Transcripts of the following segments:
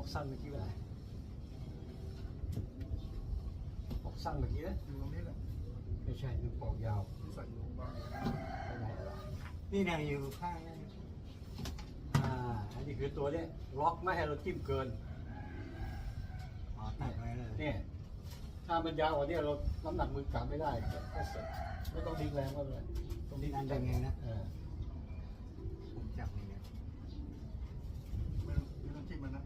อกสั้นเมื่อกี้ไปไหนปอกสั้นเมื่อกี้นะอยู่ตรงนี้แหละไม่ใช่มันปอกยาวที่ใส่อยู่บ้างไปไหนล่ะนี่นางอยู่ข้างนั่นอ่าอันนี้คือตัวเนี้ยล็อกไม่ให้เราจิ้มเกินอ๋อตัดไว้เลยเนี่ยถ้ามันยาวกว่านี้เราน้ำหนักมือกลับไม่ได้ก็ก็เสร็จไม่ต้องดึงแรงก็เลยตรงนี้นั่นเป็นไงนะ เออ ผมจับนี่นะ ไม่ไม่ต้องจิ้มมันนะ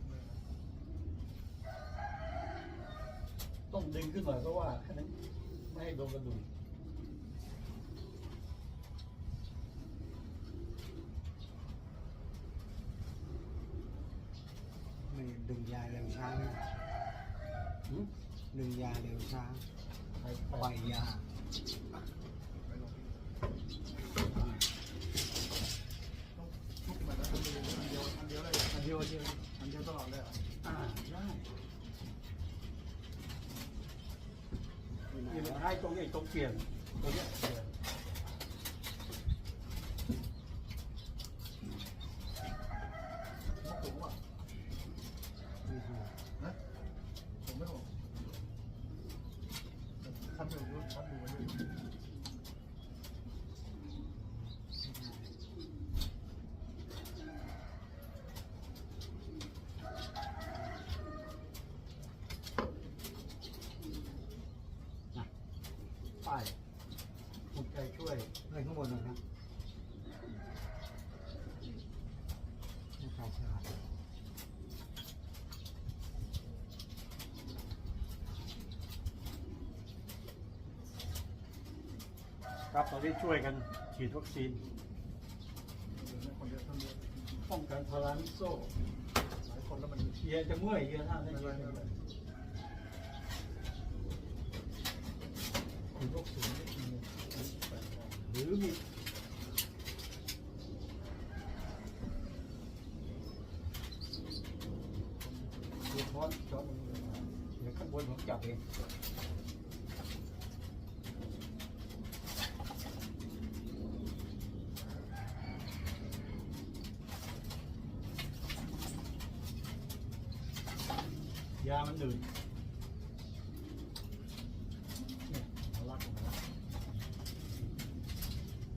ต้องดึง ขึ้นหน่อยเพราะว่าให้มันไม่ให้โดนกระดูกไม่ดึงยาเร็วช้านะหืมดึงยาเร็วช้าไปปไปล่อยยา ตรงนี้ตรงเปลี่ยนตรงเนี้ยเปลี่ยน มะผมอะ ไม่ถูก นะผมไม่ผมคัดดูคัดดูไว้ด้วย ป้ายคุณใจช่วยเลยข้างบนหน่อยนะไม่ใช่ใช่ครับตอนนี้ช่วยกันฉีดวัคซีนเดี๋ยวนะคนเดียวคนเดียวป้องกันพาราลิโซ่หลายคนแล้วมันเยียจะเมื่อยเยียท่าได้ไม่เยีไรย ไม่ไร ฉีดวัคซีนไม่มีหรือมีตัวช้อนช้อนเดี๋ยวข้างบนผมจับเอง ยามันดื่มเนี่ยเอาลักออกมา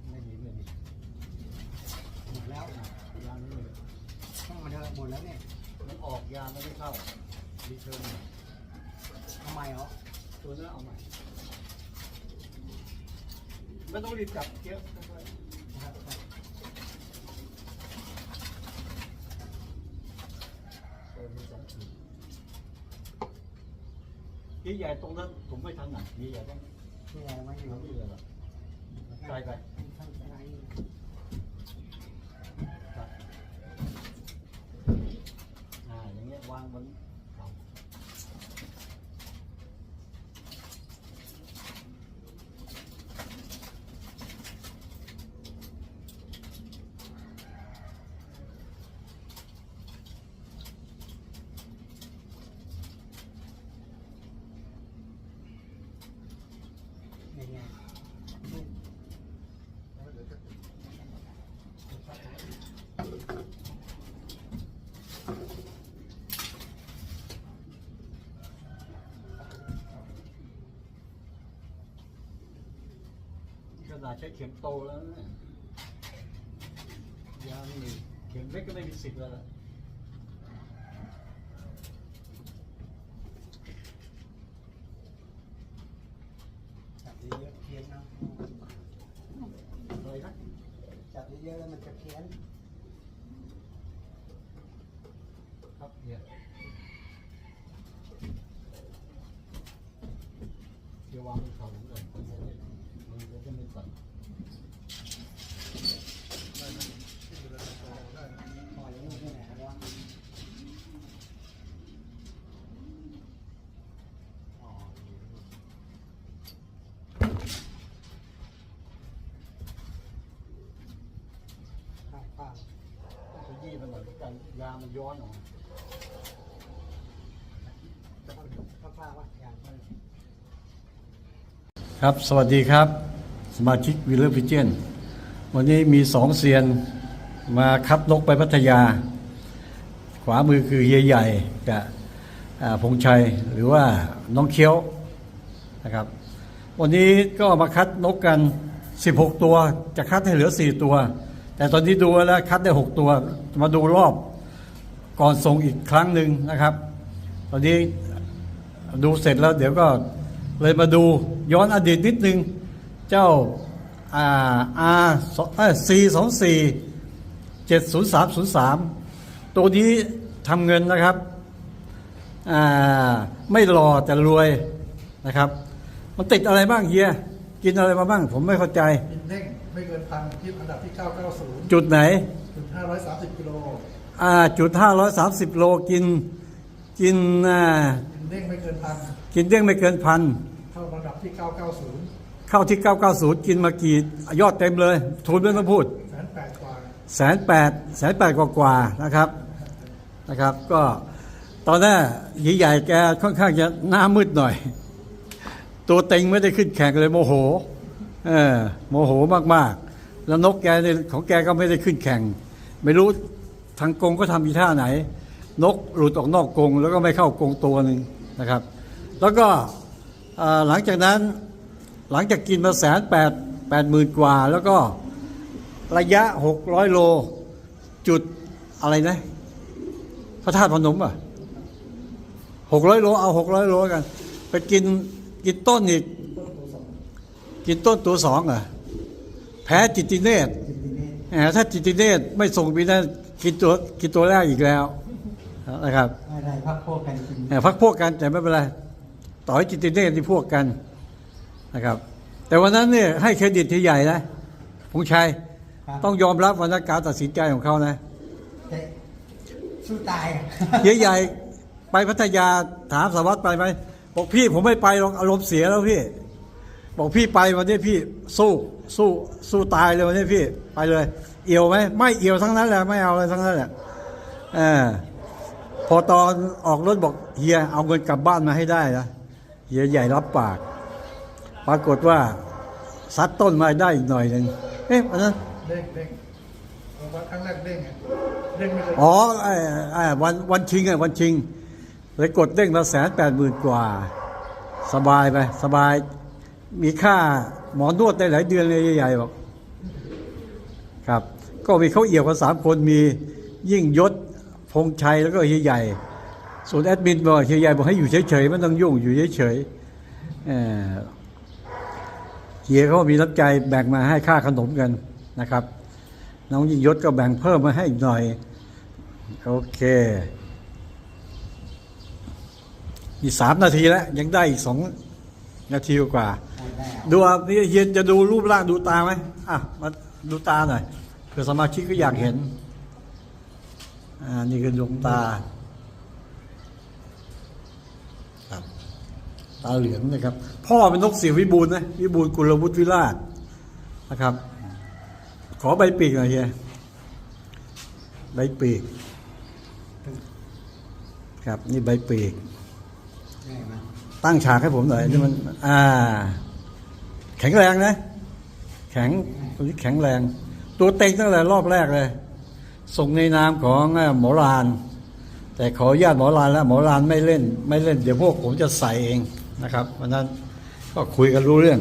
ไม่ดีไม่ดี หมดแล้ว ยาไม่เลย ช่างมันเถอะหมดแล้วเนี่ย มันออกยาไม่ได้เข้ารีเทิร์น ทำไมเหรอ ตัวนั้นเอาใหม่ ไม่ต้องรีบจับเยอะค่อยๆเติมไปสองทีที่ใหญ่ตรงนั้นผมไม่ถนัดที่ใหญ่ต้องที่ไหนไม่อยู่ทำนี่เลยหรอไกลไป ข้างใน ครับอ่าอย่างเงี้ยวางบนเขา ยังไง แล้วเดี๋ยวจะ ข นาดใช้เข็มโตแล้วนะยานี่เข็มเล็กก็ไม่มีสิทธิ์แล้วล่ะ จับเยอะๆเพี้ยนนะ อะไรนะ จับเยอะๆแล้วมันจะเพี้ยน ครับเนี่ยเดี๋ยววางบนเขาผมเลยมันจะได้ไม่สั่น ได้นะที่ดูแลตัวเราได้นะ ปล่อยลูกที่ไหนวะอ๋อ ข้างข้าง ต้องขันยามันย้อนออกครับ สวัสดีครับ สมาชิกวิลเลอร์พิเจนวันนี้มีสองเซียนมาคับนกไปพัทยา ขวามือคือเฮียใหญ่กับพงชัยหรือว่าน้องเคี้ยวนะครับ วันนี้ก็มาคัดนกกัน 16 ตัว จะคัดให้เหลือ 4 ตัว แต่ตอนนี้ดูแล้วคัดได้ 6 ตัว มาดูรอบก่อนส่งอีกครั้งหนึ่งนะครับ ตอนนี้ดูเสร็จแล้วเดี๋ยวก็เลยมาดูย้อนอดีตนิดนึง เจ้าอ่า R เอ้ย C 2 4 7 0 3 0 3ตัวนี้ทำเงินนะครับอ่าไม่หล่อแต่รวยนะครับ มันติดอะไรบ้างเฮียกินอะไรมาบ้าง ผมไม่เข้าใจเด้ง ไม่เกินพันที่อันดับที่ 990 จุดไหนถึง530 กิโลอ่าจุด 530 โลกิน กินอ่ากินเด้งไม่เกินพันกินเด้งไม่เกินพันเข้าอันดับที่ 990 เข้าที่ 990 กินมากี่ยอดเต็มเลย ทุนไม่ต้องพูดแสนแปดกว่าแสนแปดแสนแปดกว่าๆนะครับนะครับ ก็ตอนแรกหญิงใหญ่แกค่อนข้างจะหน้ามืดหน่อย ตัวเต็งไม่ได้ขึ้นแข่งเลยโมโห เออโมโหมากๆ แล้วนกแกเนี่ยของแกก็ไม่ได้ขึ้นแข่ง ไม่รู้ทางกรงก็ทำอีท่าไหน นกหลุดออกนอกกรงแล้วก็ไม่เข้ากรงตัวหนึ่งนะครับ แล้วก็หลังจากนั้นหลังจากกินมาแสนแปดแปดหมื่นกว่า แล้วก็ระยะ600โล จุดอะไรนะพระธาตุพนมอะ600โลเอา600โลกัน ไปกินกินต้นอีก กินต้นตัวสองอะแพ้จิตติเนตรจิตติเนตแหมถ้าจิตติเนตรไม่ส่งปีนั้นกินตัวกินตัวแรกอีกแล้วนะครับไม่ได้พักพวกกันกินแหมพักพวกกันแต่ไม่เป็นไรต่อให้จิตติเนตรที่พวกกันนะครับ แต่วันนั้นเนี่ยให้เครดิตที่ใหญ่นะพงชัยครับต้องยอมรับวันนั้นการตัดสินใจของเขานะแต่สู้ตายเฮียใหญ่ไปพัทยาถามสารวัตรไปไหมบอกพี่ผมไม่ไปหรอกอารมณ์เสียแล้วพี่ บอกพี่ไปวันนี้พี่สู้สู้สู้ตายเลยวันนี้พี่ไปเลย เอี่ยวไหมไม่เอี่ยวทั้งนั้นแหละไม่เอาอะไรทั้งนั้นแหละเออพอตอนออกรถบอกเฮียเอาเงินกลับบ้านมาให้ได้นะเฮียใหญ่รับปาก ปรากฏว่าซัดต้นมาได้อีกหน่อยหนึ่งเอ๊ะวันนั้นเด้งเด้งเอาวัดครั้งแรกเด้งไงเด้งไม่เกินอ๋อไอ้ไอ้วันวันชิงไงวันชิงเลยกดเด้งมาแสนแปดหมื่นกว่า สบายไปสบาย มีค่าหมอนวดได้หลายเดือนเลยใหญ่ๆบอกครับ ก็มีเขาเอี่ยวกันสามคนมียิ่งยศพงชัยแล้วก็เฮียใหญ่ ส่วนแอดมินบอกเฮียใหญ่บอกให้อยู่เฉยๆไม่ต้องยุ่งอยู่เฉยๆเอ่อเฮียเขามีน้ำใจแบ่งมาให้ค่าขนมกันนะครับ น้องยิ่งยศก็แบ่งเพิ่มมาให้อีกหน่อย โอเคมีสามนาทีแล้ว ยังได้อีกสองนาทีกว่า ด้แล้วดูอะนี่เฮียจะดูรูปร่างดูตาไหมอะมาดูตาหน่อยเผื่อสมาชิกก็อยากเห็น อ่า นี่คือดวงตาครับตาเหลืองนะครับ พ่อเป็นนกเสียวิบูลย์นะวิบูลย์กุลวุฒิวิราชนะครับ ขอใบปีกหน่อยเฮียใบปีก ครับ นี่ใบปีกได้ไหมตั้งฉากให้ผมหน่อยนี่มัน อ่า แข็งแรงนะ แข็งตัวนี้แข็งแรง ตัวเต็งตั้งแต่รอบแรกเลย ส่งในนามของหมอลาน แต่ขออนุญาตหมอลานแล้วหมอลานไม่เล่น ไม่เล่นเดี๋ยวพวกผมจะใส่เองนะครับวันนั้นก็คุยกันรู้เรื่อง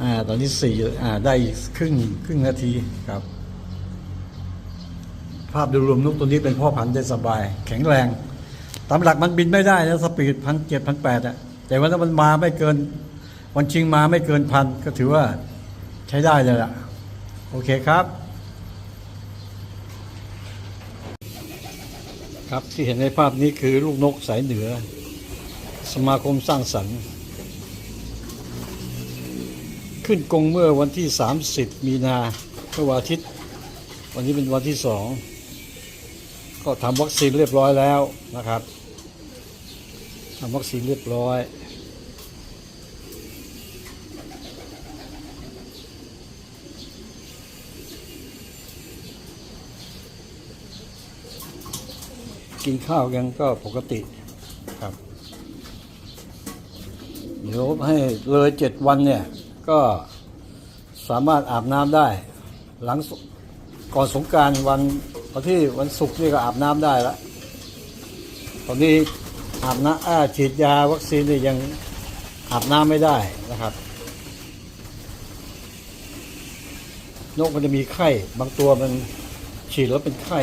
อ่าตอนนี้สี่อ่าได้ครึ่งครึ่งนาทีครับ ภาพโดยรวมนกตัวนี้เป็นพ่อพันธุ์ได้สบาย แข็งแรงตามหลักมันบินไม่ได้นะสปีดพันเจ็ดพันแปดอะ แต่ว่าถ้ามันมาไม่เกิน วันชิงมาไม่เกินพันก็ถือว่าใช้ได้เลยล่ะ โอเคครับ ครับที่เห็นในภาพนี้คือลูกนกสายเหนือ สมาคมสร้างสรรค์ ขึ้นกรงเมื่อวันที่ 30 มีนาเมื่อวันอาทิตย์ วันนี้เป็นวันที่สองก็ทำวัคซีนเรียบร้อยแล้วนะครับทำวัคซีนเรียบร้อย กินข้าวกันก็ปกติครับ เดี๋ยวให้เลยเจ็ดวันเนี่ย ก็สามารถอาบน้ำได้ หลังสก่อนสงกรารวันพอที่วันศุกร์นี่ก็อาบน้ำได้แล้วตอนนี้อาบน้ำอ่าฉีดยาวัคซีนนี่ยังอาบน้ำไม่ได้นะครับนกมันจะมีไข้ บางตัวมันฉีดแล้วเป็นไข้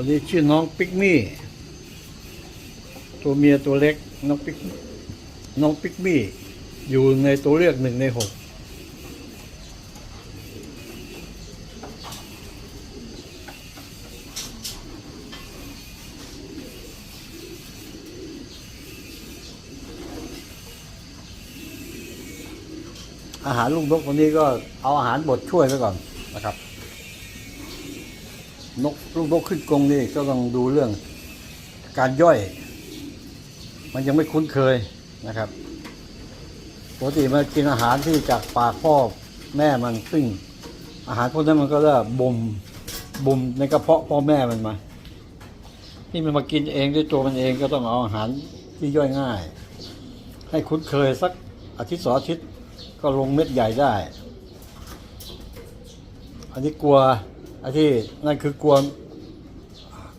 ตัวนี้ชื่อน้องปิกมี่ ตัวเมียตัวเล็กน้องปิกน้องปิกมี่ อยู่ในตัวเลือกหนึ่งในหกอาหารลูกนกคนนี้ก็เอาอาหารบดช่วยไว้ก่อน นะครับนกลูกนกขึ้นกรงนี่ก็ต้องดูเรื่องการย่อย มันยังไม่คุ้นเคยนะครับปกติมันกินอาหารที่จากปากพ่อแม่มันซึ่ง อาหารพวกนั้นมันก็จะบ่มบ่มในกระเพาะพ่อแม่มันมาที่มันมากินเองด้วยตัวมันเองก็ต้องเอาอาหารที่ย่อยง่าย ให้คุ้นเคยสักอาทิตย์สองอาทิตย์ก็ลงเม็ดใหญ่ได้ อันนี้กลัว อันที่นั่นคือกลัว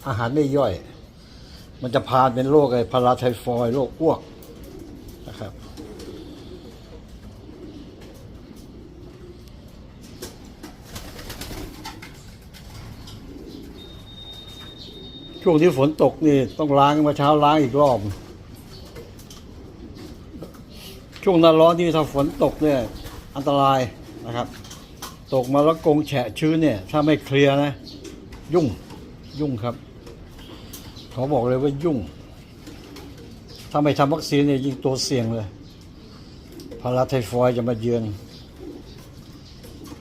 อาหารไม่ย่อย มันจะพาเป็นโรคไอ้พาราไทฟอยโรคอ้วกนะครับช่วงที่ฝนตกนี่ต้องล้างมาเช้าล้างอีกรอบ ช่วงหน้าร้อนที่ถ้าฝนตกเนี่ยอันตรายนะครับ ตกมาแล้วกงแฉะชื้นเนี่ย ถ้าไม่เคลียร์นะ ยุ่งยุ่งครับเขาบอกเลยว่ายุ่ง ถ้าไม่ทำวัคซีนเนี่ยยิงตัวเสี่ยงเลยพาราไทฟอยจะมาเยือน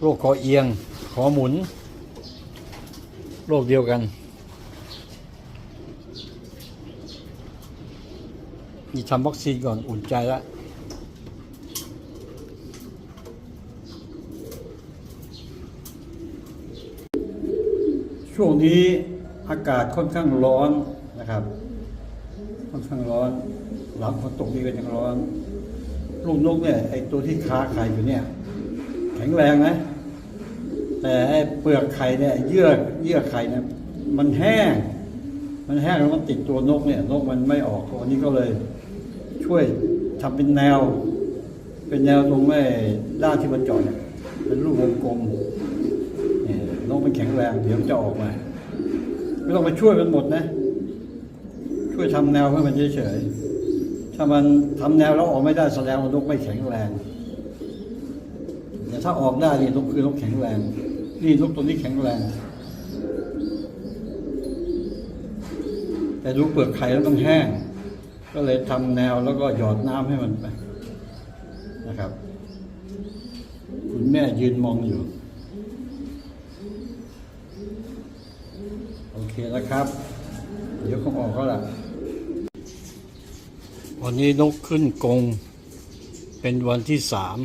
โรคคอเอียงคอหมุน โรคเดียวกัน นี่ทำวัคซีนก่อนอุ่นใจแล้ว ช่วงนี้อากาศค่อนข้างร้อนนะครับ ค่อนข้างร้อน หลังฝนตกนี่ก็ยังร้อนลูกนกเนี่ยไอตัวที่ค้าไข่อยู่เนี่ย แข็งแรงนะ แต่ไอเปลือกไข่เนี่ยเยื่อเยื่อไข่เนี่ยมันแห้ง มันแห้งแล้วมันติดตัวนกเนี่ยนกมันไม่ออกตัวนี้ก็เลย ช่วยทำเป็นแนว เป็นแนวตรงไอ้ด้านที่มันจาะเนี่ยเป็นรูปวงกลม เนี่ยนกมันแข็งแรงเดี๋ยวมันจะออกมา ไม่ต้องไปช่วยมันหมดนะ ช่วยทำแนวให้มันเฉยๆถ้ามันทำแนวแล้วออกไม่ได้แสดงว่านกไม่แข็งแรงแต่ถ้าออกได้นี่นกคือนกแข็งแรง นี่นกตัวนี้แข็งแรง แต่ดูเปลือกไข่แล้วมันแห้ง ก็เลยทำแนวแล้วก็หยอดน้ำให้มันไปนะครับ คุณแม่ยืนมองอยู่ โอ เคนะครับ เดี๋ยวคงออกก็ละวันนี้นกขึ้นกง เป็นวันที่สาม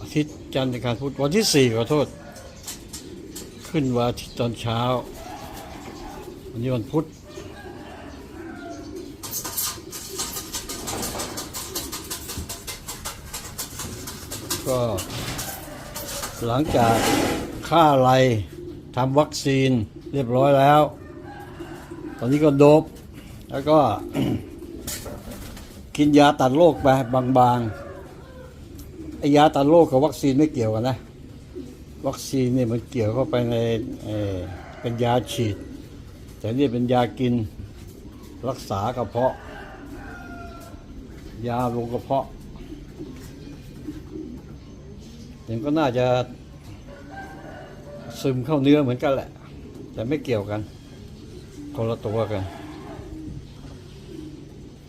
อาทิตย์จันทร์อังคารพุธวันที่สี่ขอโทษ ขึ้นวันอาทิตย์ตอนเช้า วันนี้วันพุธก็หลังจากค่าไร ทำวัคซีนเรียบร้อยแล้ว ตอนนี้ก็โดบแล้วก็ กินยาตัดโรคไปบางๆไอยาตัดโรคกับวัคซีนไม่เกี่ยวกันนะ วัคซีนเนี่ยมันเกี่ยวเข้าไปในเอเป็นยาฉีด แต่นี่เป็นยากินรักษากระเพาะ ยาลงกระเพาะยังก็น่าจะ ซึมเข้าเนื้อเหมือนกันแหละ แต่ไม่เกี่ยวกัน คนละตัวกัน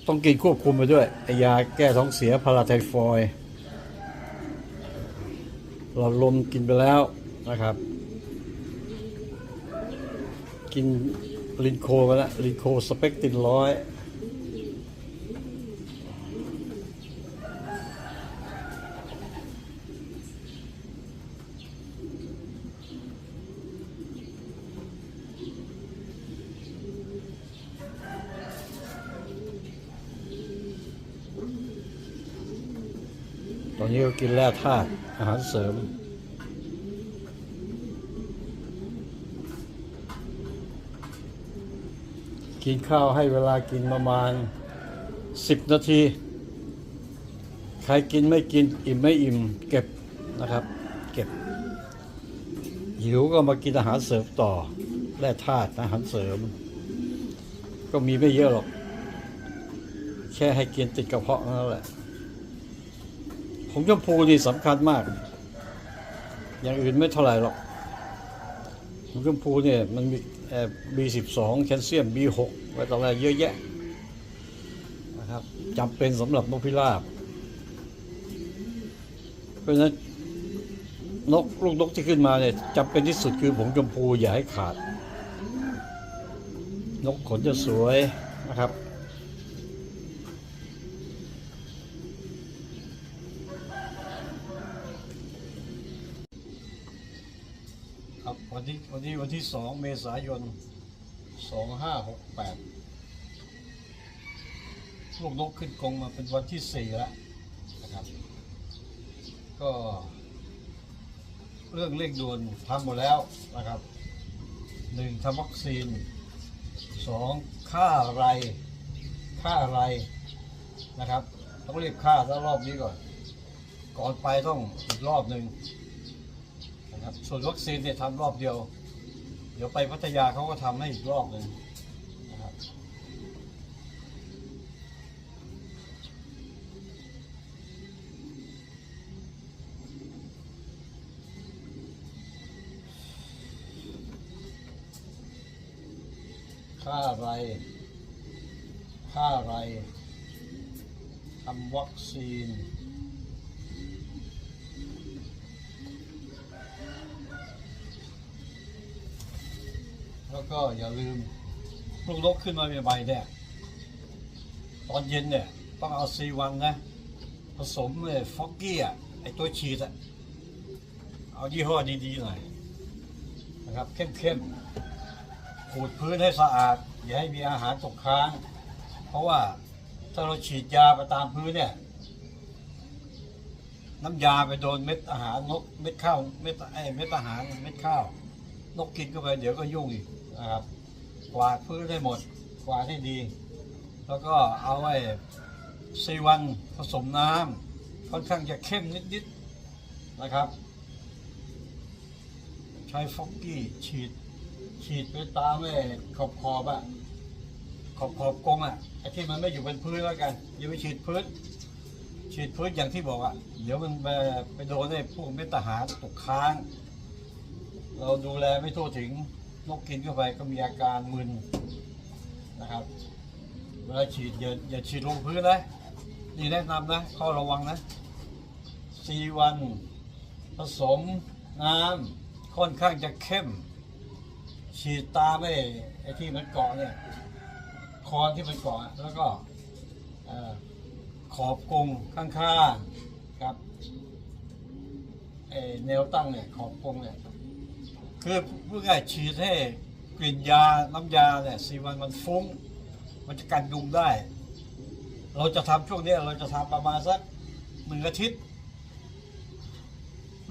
ต้องกินควบคุมไปด้วยยาแก้ท้องเสียพาราไทฟอยด์หลอดลมกินไปแล้วนะครับ กินลินโคไปแล้วลินโคสเปกตินร้อย ตอนนี้ก็กินแร่ธาตุอาหารเสริม กินข้าวให้เวลากินประมาณ 10 นาที ใครกินไม่กินอิ่มไม่อิ่มเก็บนะครับ เก็บ หิวก็มากินอาหารเสริมต่อแร่ธาตุอาหารเสริม ก็มีไม่เยอะหรอก แค่ให้กินติดกระเพาะนั่นแหละ ผงชมพูนี่สำคัญมาก อย่างอื่นไม่เท่าไหร่หรอกผงชมพูเนี่ยมันมีเอ่อ B12 แคลเซียม B6 ไว้ต่ออะไรเยอะแยะนะครับจำเป็นสำหรับนกพิราบ เพราะฉะนั้นนกลูกนกที่ขึ้นมาเนี่ยจำเป็นที่สุดคือผงชมพูอย่าให้ขาด นกขนจะสวยนะครับ ครับวันที่วันที่วันที่สองเมษายนสองห้าหกแปดลูกนกขึ้นกรงมาเป็นวันที่สี่แล้วนะครับ ก็เรื่องเร่งด่วนทำหมดแล้วนะครับหนึ่งทำวัคซีนสองค่าอะไรค่าอะไรนะครับ ต้องรีบค่าแล้วรอบนี้ก่อน ก่อนไปต้องอีกรอบหนึ่ง ครับส่วนวัคซีนเนี่ยทำรอบเดียว เดี๋ยวไปพัทยาเขาก็ทำให้อีกรอบหนึ่งนะครับค่าอะไร ค่าอะไรทำวัคซีน แล้วก็อย่าลืมลูกนกขึ้นมาใหม่ๆเนี่ยตอนเย็นเนี่ย ต้องเอาซีวังนะ ผสมเลยฟอกกี้อะไอตัวฉีดอะ เอายี่ห้อดีๆหน่อยนะครับเข้มๆขูดพื้นให้สะอาด อย่าให้มีอาหารตกค้าง เพราะว่าถ้าเราฉีดยาไปตามพื้นเนี่ย น้ำยาไปโดนเม็ดอาหารนกเม็ดข้าวเม็ดไอเม็ดอาหารเม็ดข้าวนกกินเข้าไปเดี๋ยวก็ยุ่งอีก นะครับกวาดพื้นให้หมด กวาดให้ดี แล้วก็เอาไว้ซีวันผสมน้ำค่อนข้างจะเข้มนิดๆนะครับ ใช้ฟอกกี้ฉีด ฉีดไปตามไอ้ขอบขอบอะขอบขอบกรงอะไอ้ที่มันไม่อยู่เป็นพื้นแล้วกันอย่าไปฉีดพื้นฉีดพื้นอย่างที่บอกอะเดี๋ยวมันไปไปโดนไอ้พวกเม็ดทหารตกค้าง เราดูแลไม่ทั่วถึง นกกินเข้าไปก็มีอาการมึนนะครับ เวลาฉีดอย่าอย่าฉีดลงพื้นนะนี่แนะนำนะข้อระวังนะสี่วันผสมน้ำค่อนข้างจะเข้ม ฉีดตาไอ้ไอ้ที่มันเกาะเนี่ยคอนที่มันเกาะแล้วก็ขอบกรงข้างๆครับแนวตั้งเนี่ยขอบกรงเนี่ย คือพูดง่ายๆฉีดให้กลิ่นยาน้ำยาเนี่ยสีวันมันฟุ้ง มันจะกันยุงได้ เราจะทำช่วงนี้เราจะทำประมาณสักหนึ่งอาทิตย์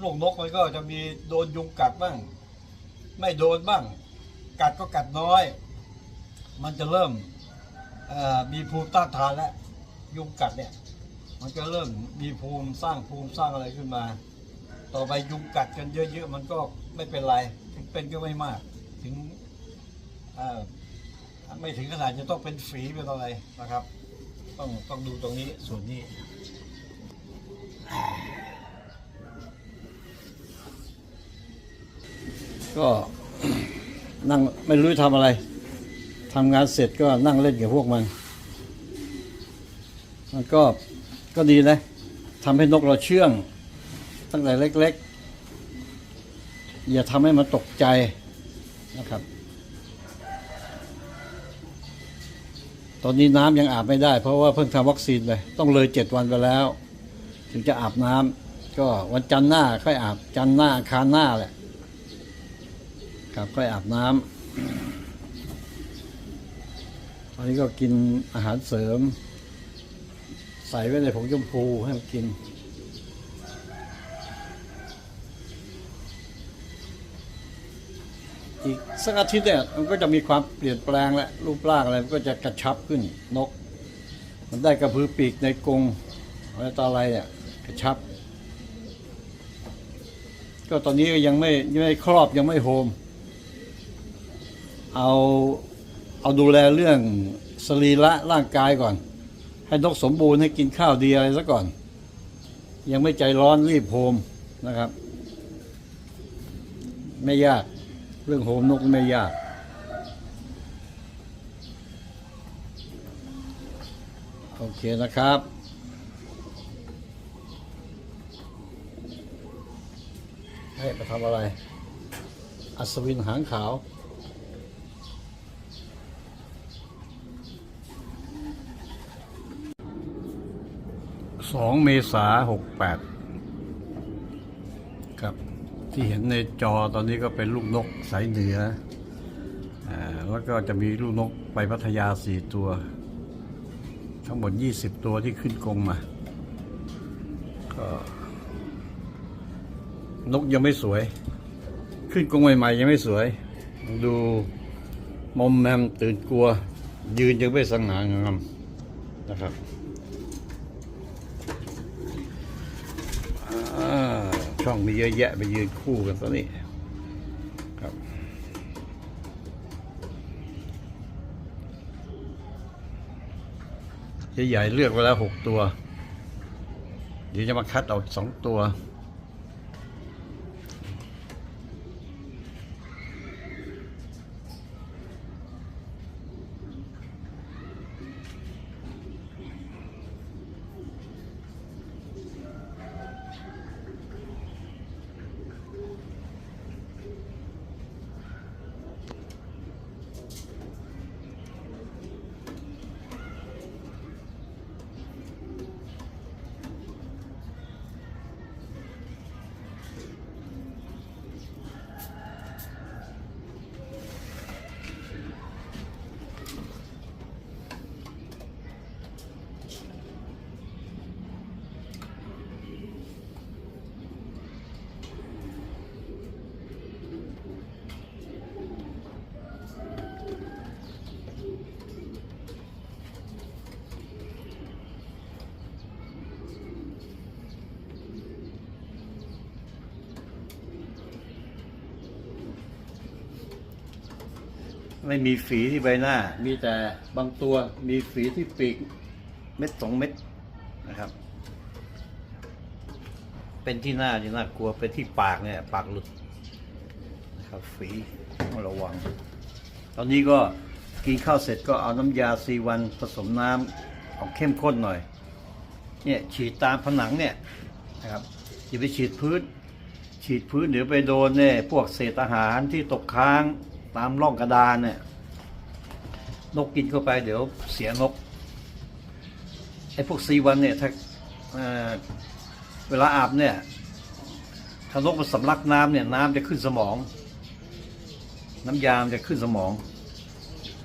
ลูกนกมันก็จะมีโดนยุงกัดบ้าง ไม่โดนบ้าง กัดก็กัดน้อย มันจะเริ่มมีภูมิต้านทานแล้วยุงกัดเนี่ย มันจะเริ่มมีภูมิสร้างภูมิสร้างอะไรขึ้นมา ต่อไปยุงกัดกันเยอะๆมันก็ไม่เป็นไร ถึงเป็นก็ไม่มาก ถึงไม่ถึงขนาดจะต้องเป็นฝีเป็นอะไรนะครับ ต้องต้องดูตรงนี้ส่วนนี้ก็นั่งไม่รู้ทำอะไรทำงานเสร็จก็นั่งเล่นกับพวกมัน มันก็ก็ดีนะทำให้นกเราเชื่องตั้งแต่เล็ก ๆ อย่าทำให้มันตกใจนะครับ ตอนนี้น้ำยังอาบไม่ได้ เพราะว่าเพิ่งทำวัคซีนไปต้องเลยเจ็ดวันไปแล้ว ถึงจะอาบน้ำก็วันจันทร์หน้าค่อยอาบจันทร์หน้าคารหน้าแหละครับค่อยอาบน้ำตอนนี้ก็กินอาหารเสริม ใส่ไว้ในผงชมพูให้มันกิน อีกสักอาทิตย์เนี่ยมันก็จะมีความเปลี่ยนแปลงและรูปร่างอะไรมันก็จะกระชับขึ้นนก มันได้กระพือปีกในกรงอะไรต่ออะไรเนี่ยกระชับ ก็ตอนนี้ยังไม่ยังไม่ครอบยังไม่โฮม เอาเอาดูแลเรื่องสรีระร่างกายก่อน ให้นกสมบูรณ์ให้กินข้าวดีอะไรซะก่อน ยังไม่ใจร้อนรีบโฮมนะครับ ไม่ยาก เรื่องโฮมนกไม่ยาก โอเคนะครับ ให้มาทำอะไร อัศวินหางขาวสองเมษาหกแปด ที่เห็นในจอตอนนี้ก็เป็นลูกนกสายเหนืออ่าแล้วก็จะมีลูกนกไปพัทยาสี่ตัว ทั้งหมดยี่สิบตัวที่ขึ้นกรงมา ก็นกยังไม่สวย ขึ้นกรงใหม่ๆยังไม่สวย ดูมอมแมมตื่นกลัว ยืนยังไม่สง่างามนะครับ อ่า ช่องมีเยอะแยะไปยืนคู่กันตอนนี้ครับ ใหญ่ๆเลือกไว้แล้วหกตัว เดี๋ยวจะมาคัดออกสองตัว ไม่มีฝีที่ใบหน้า มีแต่บางตัวมีฝีที่ปีกเม็ดสองเม็ดนะครับ เป็นที่หน้าที่น่ากลัวเป็นที่ปากเนี่ยปากหลุดนะครับฝีต้องระวัง ตอนนี้ก็กินข้าวเสร็จก็เอาน้ำยาซีวันผสมน้ำเอาเข้มข้นหน่อย เนี่ยฉีดตามผนังเนี่ยนะครับอย่าไปฉีดพื้น ฉีดพื้นเดี๋ยวไปโดนเนี่ยพวกเศษอาหารที่ตกค้าง ตามร่องกระดานเนี่ย นกกินเข้าไปเดี๋ยวเสียนกไอ้พวกซีวันเนี่ยถ้าเเวลาอาบเนี่ยถ้านกมันสำลักน้ำเนี่ยน้ำจะขึ้นสมอง น้ำยามจะขึ้นสมอง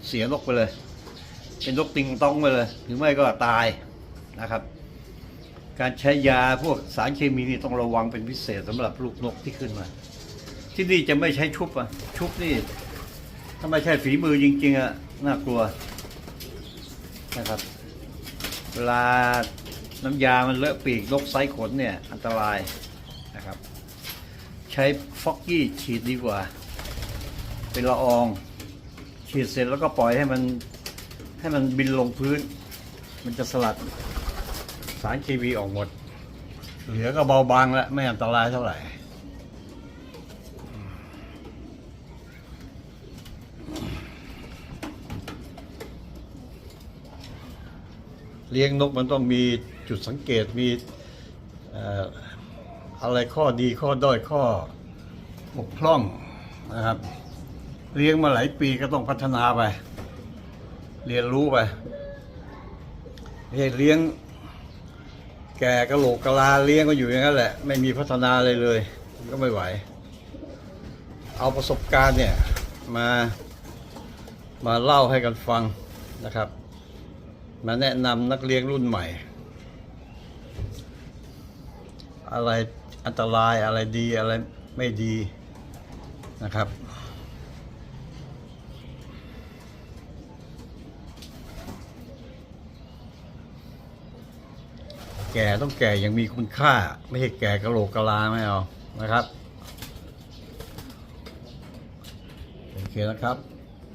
เสียนกไปเลย เป็นนกติงต้องไปเลยหรือไม่ก็ตายนะครับ การใช้ยาพวกสารเคมีนี่ต้องระวังเป็นพิเศษสำหรับลูกนกที่ขึ้นมา ที่นี่จะไม่ใช้ชุบอะชุบนี่ ถ้าไม่ใช่ฝีมือจริง ๆอะน่ากลัวนะครับ เวลาน้ำยามันเลอะปีกนกไซขนเนี่ยอันตรายนะครับ ใช้ฟอกกี้ฉีดดีกว่า เป็นละออง ฉีดเสร็จแล้วก็ปล่อยให้มันให้มันบินลงพื้น มันจะสลัดสารเคมีออกหมด เหลือก็เบาบางแล้วไม่อันตรายเท่าไหร่ เลี้ยงนกมันต้องมีจุดสังเกตมีอะไรข้อดีข้อด้อยข้อบกพร่องนะครับ เลี้ยงมาหลายปีก็ต้องพัฒนาไป เรียนรู้ไปเลี้ยงแก่กะโหลกกะลาเลี้ยงก็อยู่อย่างนั้นแหละ ไม่มีพัฒนาอะไรเลย ก็ไม่ไหว เอาประสบการณ์เนี่ยมามาเล่าให้กันฟังนะครับ มาแนะนำนักเรียนรุ่นใหม่ อะไรอันตรายอะไรดีอะไรไม่ดีนะครับ แก่ต้องแก่ยังมีคุณค่า ไม่ใช่แก่กระโหลกกระลาไม่เอานะครับ โอเคนะครับ